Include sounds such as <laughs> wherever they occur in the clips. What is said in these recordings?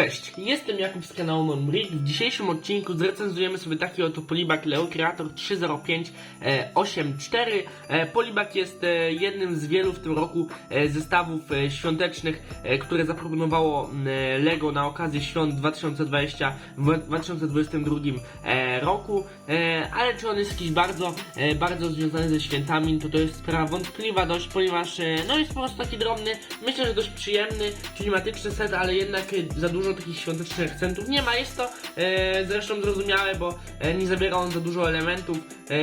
Cześć, jestem Jakub z kanału NonBrick. W dzisiejszym odcinku zrecenzujemy sobie taki oto polibak Leo Creator 30584. E, Polibak jest e, jednym z wielu w tym roku e, zestawów e, świątecznych, e, które zaproponowało e, Lego na okazję świąt 2020 w 2022 e, roku. E, Ale czy on jest jakiś bardzo, e, bardzo związany ze świętami, to to jest sprawa wątpliwa dość, ponieważ e, no jest po prostu taki drobny, myślę, że dość przyjemny, klimatyczny set, ale jednak e, za dużo takich świątecznych akcentów nie ma. Jest to e, zresztą zrozumiałe, bo e, nie zabiera on za dużo elementów e,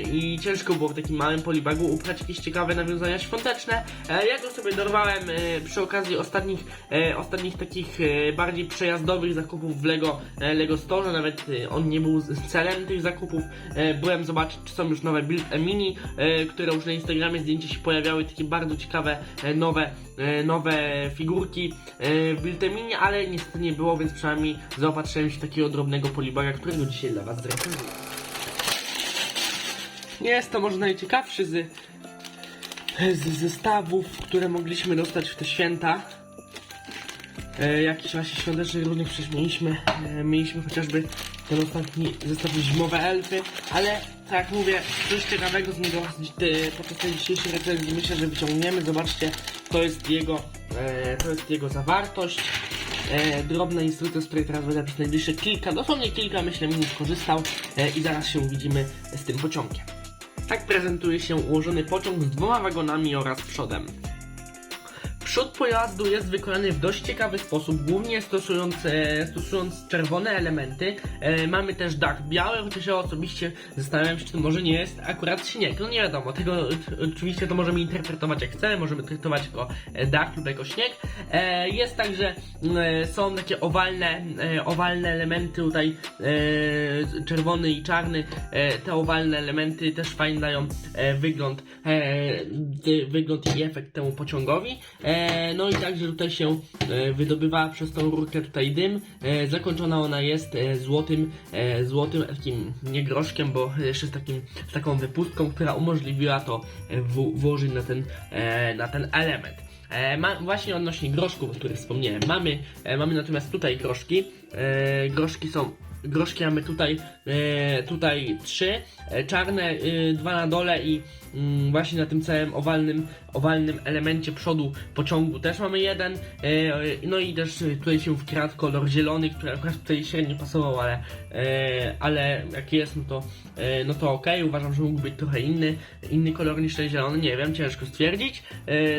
i ciężko było w takim małym polibagu ubrać jakieś ciekawe nawiązania świąteczne. E, ja go sobie dorwałem e, przy okazji ostatnich, e, ostatnich takich e, bardziej przejazdowych zakupów w Lego, e, Lego Store, nawet e, on nie był celem tych zakupów. E, byłem zobaczyć, czy są już nowe Build a Mini, e, które już na Instagramie zdjęcia się pojawiały, takie bardzo ciekawe, e, nowe, e, nowe figurki e, w Build Mini, ale niestety nie było, więc przynajmniej zaopatrzyłem się takiego drobnego polibaga, którego dzisiaj dla Was zrecenzuję. Jest to może najciekawszy z, z zestawów, które mogliśmy dostać w te święta. E, jakiś czasie świątecznych różnych przecież mieliśmy, e, mieliśmy chociażby ten ostatni zestaw zimowe elfy, ale tak jak mówię, coś ciekawego z niego e, podczas tej dzisiejszej recenzji myślę, że wyciągniemy. Zobaczcie, to jest jego, e, to jest jego zawartość. E, drobna instrukcja, z której teraz będę przez najbliższe kilka, dosłownie kilka myślę minut korzystał e, i zaraz się widzimy z tym pociągiem. Tak prezentuje się ułożony pociąg z dwoma wagonami oraz przodem. Przód pojazdu jest wykonany w dość ciekawy sposób, głównie stosując, e, stosując czerwone elementy. E, mamy też dach biały, chociaż ja osobiście zastanawiam się, czy to może nie jest akurat śnieg. No nie wiadomo, tego oczywiście to możemy interpretować jak chcemy, możemy traktować jako e, dach lub jako śnieg. E, jest także, e, są takie owalne, e, owalne elementy tutaj, e, czerwony i czarny. E, te owalne elementy też fajnie dają e, wygląd, e, wygląd i efekt temu pociągowi. E, no i także tutaj się e, wydobywa przez tą rurkę tutaj dym. E, zakończona ona jest e, złotym, e, złotym takim nie groszkiem, bo jeszcze z, takim, z taką wypustką, która umożliwiła to e, w, włożyć na ten, e, na ten element. E, ma, właśnie odnośnie groszków, o których wspomniałem. Mamy, e, mamy natomiast tutaj groszki. E, groszki są groszki mamy tutaj, e, tutaj trzy, e, czarne, e, dwa na dole i mm, właśnie na tym całym owalnym, owalnym elemencie przodu pociągu też mamy jeden, e, e, no i też tutaj się wkradł kolor zielony, który akurat tutaj średnio pasował, ale, e, ale jak jest, no to, no to ok, uważam, że mógł być trochę inny, inny kolor niż ten zielony, nie wiem, ciężko stwierdzić,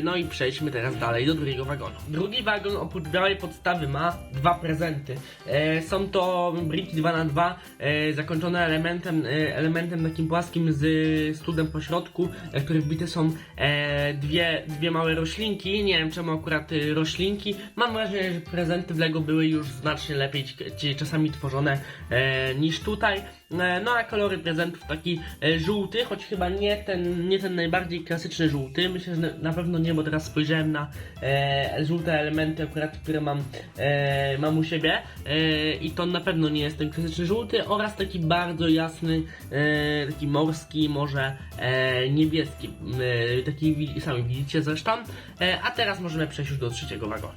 no i przejdźmy teraz dalej do drugiego wagonu. Drugi wagon oprócz białej podstawy ma dwa prezenty, są to briki 2 na 2 e, zakończone elementem, elementem takim płaskim z studem po środku, e, w których wbite są e, dwie, dwie małe roślinki. Nie wiem czemu akurat e, roślinki. Mam wrażenie, że prezenty w Lego były już znacznie lepiej czasami tworzone e, niż tutaj. E, No a kolory prezentów taki e, żółty, choć chyba nie ten, nie ten najbardziej klasyczny żółty. Myślę, że na- na pewno nie, bo teraz spojrzałem na e, żółte elementy akurat, które mam, e, mam u siebie e, i to na pewno nie jest ten klasyczny żółty oraz taki bardzo jasny, e, taki morski, może e, niebieski, e, taki sami widzicie zresztą. E, a teraz możemy przejść już do trzeciego wagonu.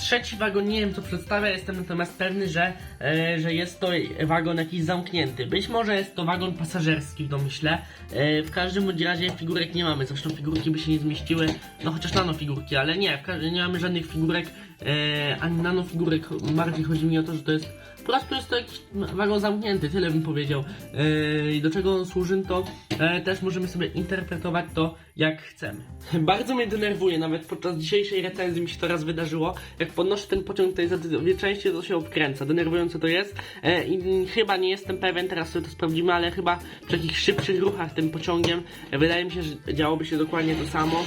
Trzeci wagon nie wiem co przedstawia, jestem natomiast pewny, że, e, że jest to wagon jakiś zamknięty. Być może jest to wagon pasażerski w domyśle. E, w każdym razie figurek nie mamy, zresztą figurki by się nie zmieściły, no chociaż nanofigurki, ale nie, nie mamy żadnych figurek, e, ani nanofigurek. Bardziej chodzi mi o to, że to jest po prostu jest to jakiś wagon zamknięty, tyle bym powiedział. E, I do czego on służy, to e, też możemy sobie interpretować to jak chcemy. <laughs> Bardzo mnie denerwuje, nawet podczas dzisiejszej recenzji mi się to raz wydarzyło. Jak podnoszę ten pociąg, zazwyczaj częściej to się obkręca. Denerwujące to jest. I chyba nie jestem pewien, teraz sobie to sprawdzimy, ale chyba przy jakichś szybszych ruchach tym pociągiem wydaje mi się, że działoby się dokładnie to samo.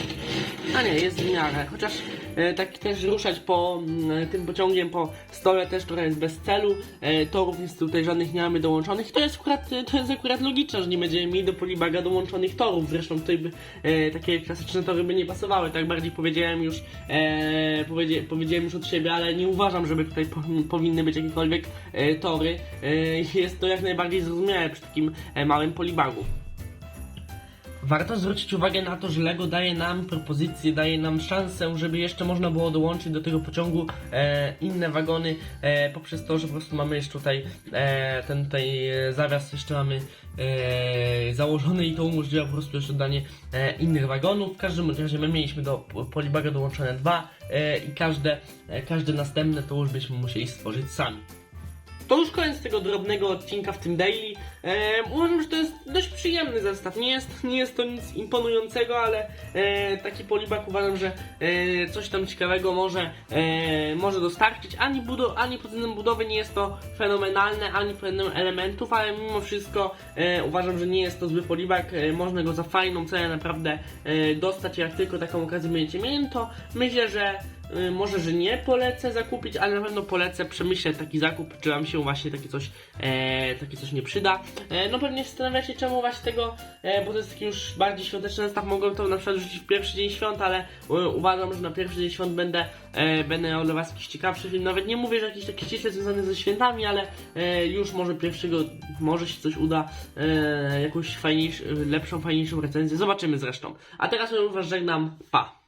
A nie, jest w miarę. Chociaż tak też ruszać po mm, tym pociągiem po stole też trochę jest bez celu. E, torów jest tutaj żadnych nie mamy dołączonych. To jest akurat, to jest akurat logiczne, że nie będziemy mieli do polibaga dołączonych torów. Zresztą tutaj by, e, takie klasyczne tory by nie pasowały. Tak bardziej powiedziałem już, e, powiedzie, powiedziałem już od siebie, ale nie uważam, żeby tutaj po, powinny być jakiekolwiek e, tory. E, jest to jak najbardziej zrozumiałe przy takim e, małym polibagu. Warto zwrócić uwagę na to, że Lego daje nam propozycję, daje nam szansę, żeby jeszcze można było dołączyć do tego pociągu e, inne wagony e, poprzez to, że po prostu mamy jeszcze tutaj e, ten tutaj e, zawias jeszcze mamy e, założony i to umożliwia po prostu jeszcze danie e, innych wagonów. W każdym razie my mieliśmy do Polibaga dołączone dwa e, i każde, e, każde następne to już byśmy musieli stworzyć sami. To już koniec tego drobnego odcinka w tym daily. E, uważam, że to jest dość przyjemny zestaw. Nie jest, nie jest to nic imponującego, ale e, taki polibak uważam, że e, coś tam ciekawego może, e, może dostarczyć. Ani, budo- ani pod względem budowy nie jest to fenomenalne, ani pod względem elementów, ale mimo wszystko e, uważam, że nie jest to zły polibak. E, można go za fajną cenę naprawdę e, dostać. Jak tylko taką okazję będziecie mieli, to myślę, że Y, może, że nie polecę zakupić, ale na pewno polecę przemyśleć taki zakup, czy wam się właśnie takie coś, e, takie coś nie przyda. E, no pewnie zastanawiacie, czemu właśnie tego, e, bo to jest taki już bardziej świąteczny zestaw, mogłem to na przykład rzucić w pierwszy dzień świąt, ale e, uważam, że na pierwszy dzień świąt będę, e, będę miał dla was jakiś ciekawszy film. Nawet nie mówię, że jakiś taki ściśle związany ze świętami, ale e, już może pierwszego, może się coś uda, e, jakąś fajniejszą, lepszą, fajniejszą recenzję. Zobaczymy zresztą. A teraz już was żegnam, pa!